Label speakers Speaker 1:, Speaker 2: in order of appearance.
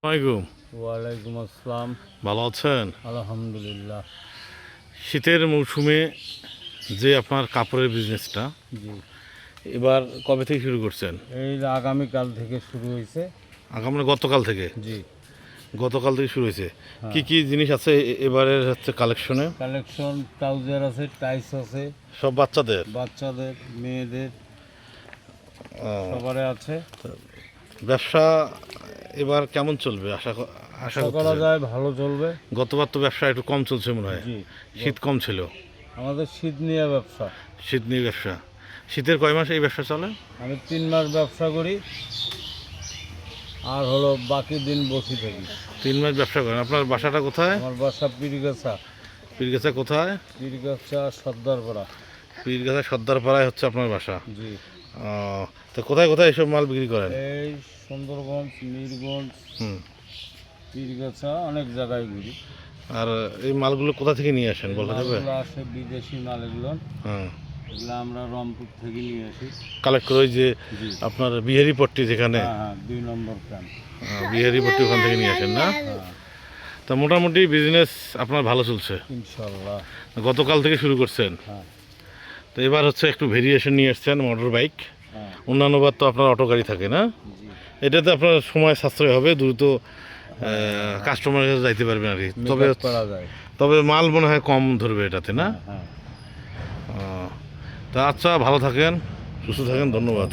Speaker 1: আসসালামাইকুম
Speaker 2: ওয়ালাইকুম আসসালাম।
Speaker 1: ভালো আছেন?
Speaker 2: আলহামদুলিল্লাহ।
Speaker 1: শীতের মৌসুমে যে আপনার কাপড়ের বিজনেসটা
Speaker 2: জি।
Speaker 1: এবার কবে থেকে শুরু করছেন?
Speaker 2: এই আগামীকাল থেকে শুরু হয়েছে।
Speaker 1: আগামী গতকাল থেকে?
Speaker 2: জি।
Speaker 1: গতকাল থেকে শুরু হয়েছে। কি কি জিনিস আছে এবারের হচ্ছে কালেকশনে
Speaker 2: কালেকশন ট্রাউজার আছে টাইস আছে।
Speaker 1: সব বাচ্চাদের?
Speaker 2: বাচ্চাদের মেয়েদের সবারে আছে।
Speaker 1: ব্যবসা এবার কেমন চলবে? আশা আশা
Speaker 2: করা যায় ভালো চলবে।
Speaker 1: গতবার তো ব্যবসা একটু কম চলছে মনে হয়। শীত কম ছিল।
Speaker 2: আমাদের শীত নিয়ে ব্যবসা।
Speaker 1: শীত নিয়ে ব্যবসা। শীতের কয় মাসে এই ব্যবসা চলে?
Speaker 2: আমি তিন মাস ব্যবসা করি। আর হলো বাকি দিন বসে থাকি।
Speaker 1: তিন মাস ব্যবসা করেন। আপনার বাসাটা কোথায়?
Speaker 2: আমার বাসা পীরগাছা।
Speaker 1: পীরগাছা কোথায়?
Speaker 2: পীরগাছা সর্দারপাড়া।
Speaker 1: পীরগাছা সর্দারপাড়ায় হচ্ছে আপনার বাসা।
Speaker 2: জি।
Speaker 1: তো কোথায় কোথায় এসব মাল বিক্রি করেন?
Speaker 2: এই সুন্দরগঞ্জ মিরগঞ্জ
Speaker 1: হুম।
Speaker 2: পীরগাছা অনেক জায়গায় ঘুরি।
Speaker 1: আর এই মালগুলো কোথা থেকে নিয়ে আসেন বলা যাবে?
Speaker 2: আসে বিদেশি মাল এগুলো।
Speaker 1: হ্যাঁ
Speaker 2: এগুলো আমরা রংপুর থেকে নিয়ে আসি।
Speaker 1: কালেক্ট করে ওই যে আপনার বিহারি পট্টি যেখানে?
Speaker 2: হ্যাঁ হ্যাঁ দুই নম্বর
Speaker 1: আহ, বিহারি পট্টি ওখান থেকে নিয়ে আসেন না?
Speaker 2: হ্যাঁ।
Speaker 1: তা মোটামুটি বিজনেস আপনার ভালো চলছে।
Speaker 2: ইনশাল্লাহ
Speaker 1: গতকাল থেকে শুরু করছেন?
Speaker 2: হ্যাঁ।
Speaker 1: তো এবার হচ্ছে একটু ভেরিয়েশন নিয়ে এসছেন মোটর বাইক
Speaker 2: হ্যাঁ
Speaker 1: অন্যান্যবার তো আপনার অটো গাড়ি থাকে না। এটাতে আপনার সময় সাশ্রয় হবে দ্রুত কাস্টমারের কাছে যাইতে পারবেন আর কি। তবে তবে মাল মনে হয় কম ধরবে এটাতে না?
Speaker 2: হ্যাঁ
Speaker 1: তা আচ্ছা ভালো থাকেন সুস্থ থাকেন ধন্যবাদ।